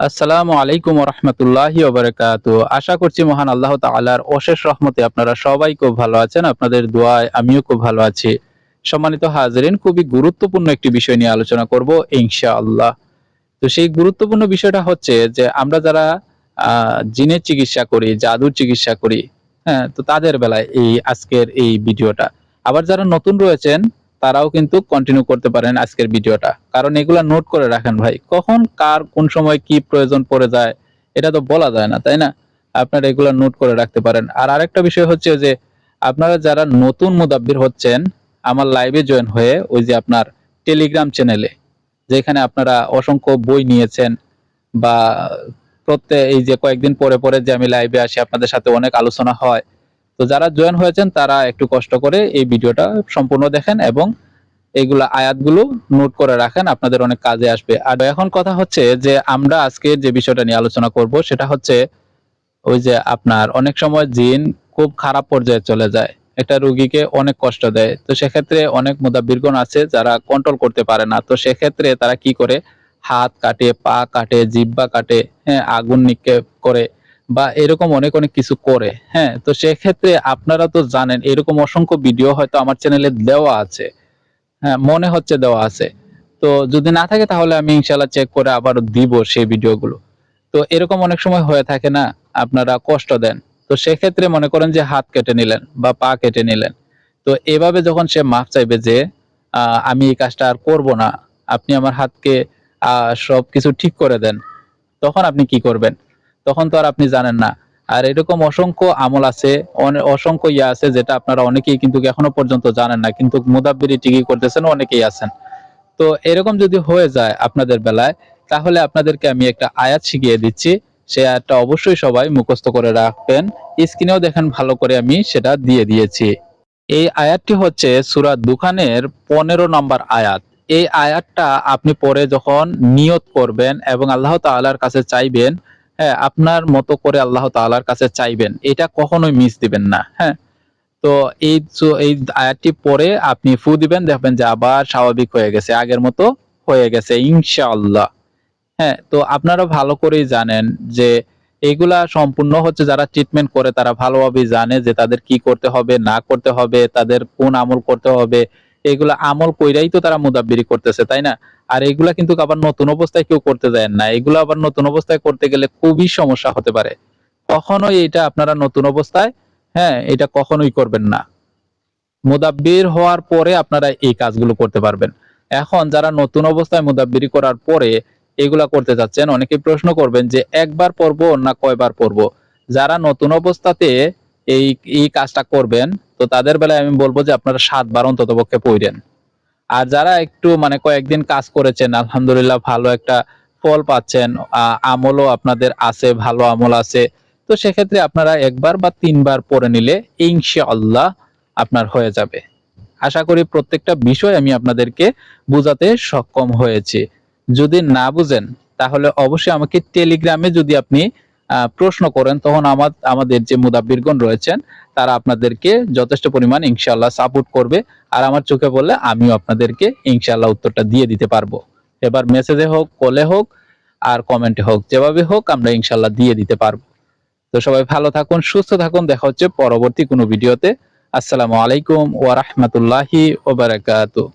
আসসালামু আলাইকুম রহমতুল্লাহি ওবরাকাত। আশা করছি মহান আল্লাহ তাআলার অশেষ রহমতে আপনারা সবাই খুব ভালো আছেন, আপনাদের দোয়ায় আমিও খুব ভালো আছি। সম্মানিত হাজরিন, খুবই গুরুত্বপূর্ণ একটি বিষয় নিয়ে আলোচনা করব ইনশাআল্লাহ। তো সেই গুরুত্বপূর্ণ বিষয়টা হচ্ছে যে আমরা যারা জিনের চিকিৎসা করি, জাদুর চিকিৎসা করি হ্যাঁ তো তাদের বেলায় এই আজকের এই ভিডিওটা। আবার যারা নতুন রয়েছেন তারাও কিন্তু কন্টিনিউ করতে পারেন আজকের ভিডিওটা। কারণ এগুলা নোট করে রাখেন ভাই, কখন, কার, কোন সময় কি প্রয়োজন পড়ে যায়, এটা তো বলা যায় না, তাই না? আপনারা এগুলা নোট করে রাখতে পারেন। আর আরেকটা বিষয় হচ্ছে যে, আপনারা যারা নতুন মুদাব্বির হচ্ছেন, আমার লাইভে জয়েন হয়ে ওই যে আপনার টেলিগ্রাম চ্যানেলে যেখানে আপনারা অসংখ্য বই নিয়েছেন, বা প্রত্যেক, এই যে কয়েকদিন পরে পরে যে আমি লাইভে আসি, আপনাদের সাথে অনেক আলোচনা হয় তো যারা জয়েন হয়েছেন, তারা একটু কষ্ট করে এই ভিডিওটা সম্পূর্ণ দেখেন এবং এইগুলা আয়াতগুলো নোট করে রাখেন, আপনাদের অনেক কাজে আসবে। আর এখন কথা হচ্ছে যে, আমরা আজকে যে বিষয়টা নিয়ে আলোচনা করব, সেটা হচ্ছে ওই যে আপনার অনেক সময় জিন খুব খারাপ পর্যায়ে চলে যায়। একটা রুগীকে অনেক কষ্ট দেয়। তো সেক্ষেত্রে অনেক মুদাব্বিরগণ আছে যারা কন্ট্রোল করতে পারে না। তো সেক্ষেত্রে তারা কি করে? হাত কাটে, পা কাটে জিব্বা কাটে হ্যাঁ আগুন নিক্ষেপ করে। বা এরকম অনেক অনেক কিছু করে হ্যাঁ? তো সেক্ষেত্রে আপনারা তো জানেন এরকম অসংখ্য ভিডিও হয়তো আমার চ্যানেলে দেওয়া আছে হ্যাঁ মনে হচ্ছে দেওয়া আছে। তো যদি না থাকে তাহলে আমি ইনশাল্লাহ চেক করে আবার দিব সেই ভিডিওগুলো। তো এরকম অনেক সময় হয়ে থাকে না আপনারা কষ্ট দেন। তো সেক্ষেত্রে মনে করেন যে হাত কেটে নিলেন বা পা কেটে নিলেন। তো এভাবে যখন সে মাফ চাইবে যে আমি এই কাজটা আর করব না আপনি আমার হাতকে আহ, সবকিছু ঠিক করে দেন তখন আপনি কি করবেন? তখন তো আর আপনি জানেন না। আর এরকম অসংখ্য আমল আছে অসংখ্য ইয়ে আছে যেটা আপনারা অনেকেই কিন্তু এখনও পর্যন্ত জানেন না, কিন্তু মুদাব্বিরি টিকি করতেছেন, অনেকেই আছেন। তো এরকম যদি হয়ে যায় আপনাদের বেলায়, তাহলে আপনাদেরকে আমি একটা আয়াত শিখিয়ে দিচ্ছি। সেই আয়াতটা অবশ্যই সবাই মুখস্থ করে রাখবেন। স্ক্রিনেও দেখেন, ভালো করে আমি সেটা দিয়ে দিয়েছি। এই আয়াতটি হচ্ছে সূরা দুখানের পনেরো নম্বর আয়াত। এই আয়াতটা আপনি পরে যখন নিয়ত করবেন এবং আল্লাহ তাআলার কাছে চাইবেন হ্যাঁ আপনার মতো করে আল্লাহ তাআলার কাছে চাইবেন, এটা কখনোই মিস দিবেন না হ্যাঁ। তো এই এই আয়াতটি পরে আপনি ফু দিবেন, দেখবেন যে আবার স্বাভাবিক হয়ে গেছে, আগের মতো হয়ে গেছে, ইনশাআল্লাহ। হ্যাঁ তো আপনারা ভালো করেই জানেন যে এগুলা সম্পূর্ণ হচ্ছে যারা ট্রিটমেন্ট করে, তারা ভালোভাবেই জানে যে তাদের কি করতে হবে, না করতে হবে, তাদের কোন আমল করতে হবে এগুলা আমল কইরাই তো তারা মুদাব্বিরি করতেছে, তাই না? আর এগুলা কিন্তু আবার নতুন অবস্থায় কেউ করতে যায় না। এগুলো আবার নতুন অবস্থায় করতে গেলে খুবই সমস্যা হতে পারে। কখনোই এটা আপনারা নতুন অবস্থায় হ্যাঁ এটা কখনোই করবেন না। মুদাব্বির হওয়ার পরে আপনারা এই কাজগুলো করতে পারবেন। এখন যারা নতুন অবস্থায় মুদাব্বিরি করার পরে এগুলা করতে যাচ্ছেন, অনেকে প্রশ্ন করবেন যে একবার পড়ব না কয়বার পড়ব যারা নতুন অবস্থাতে এই এই কাজটা করবেন, তো তাদের বেলায় আমি বলব যে আপনারা সাতবার অন্তত পক্ষে পড়েন। আর যারা একটু মানে কয়েকদিন কাজ করেছেন, আলহামদুলিল্লাহ ভালো একটা ফল পাচ্ছেন আমলও আপনাদের আছে, ভালো আমল আছে, তো সেক্ষেত্রে আপনারা একবার বা তিনবার পড়ে নিলে ইনশাআল্লাহ আপনার হয়ে যাবে। আশা করি প্রত্যেকটা বিষয় আমি আপনাদেরকে বোঝাতে সক্ষম হয়েছি। যদি না বুঝেন, তাহলে অবশ্যই আমাকে টেলিগ্রামে যদি আপনি প্রশ্ন করেন, তখন আমার আমাদের যে মুদাব্বিরগণ রয়েছেন, তারা আপনাদেরকে যথেষ্ট পরিমাণ ইনশাআল্লাহ সাপোর্ট করবে। আর আমার চোখে বললে আমিও আপনাদেরকে ইনশাল্লাহ উত্তরটা দিয়ে দিতে পারব। এবার মেসেজে হোক কলে হোক, আর কমেন্টে হোক, যেভাবে হোক আমরা ইনশাল্লাহ দিয়ে দিতে পারব। তো সবাই ভালো থাকুন, সুস্থ থাকুন, দেখা হচ্ছে পরবর্তী কোনো ভিডিওতে। আসসালামু আলাইকুম ওয়া রাহমাতুল্লাহি ওয়া বারাকাতুহু।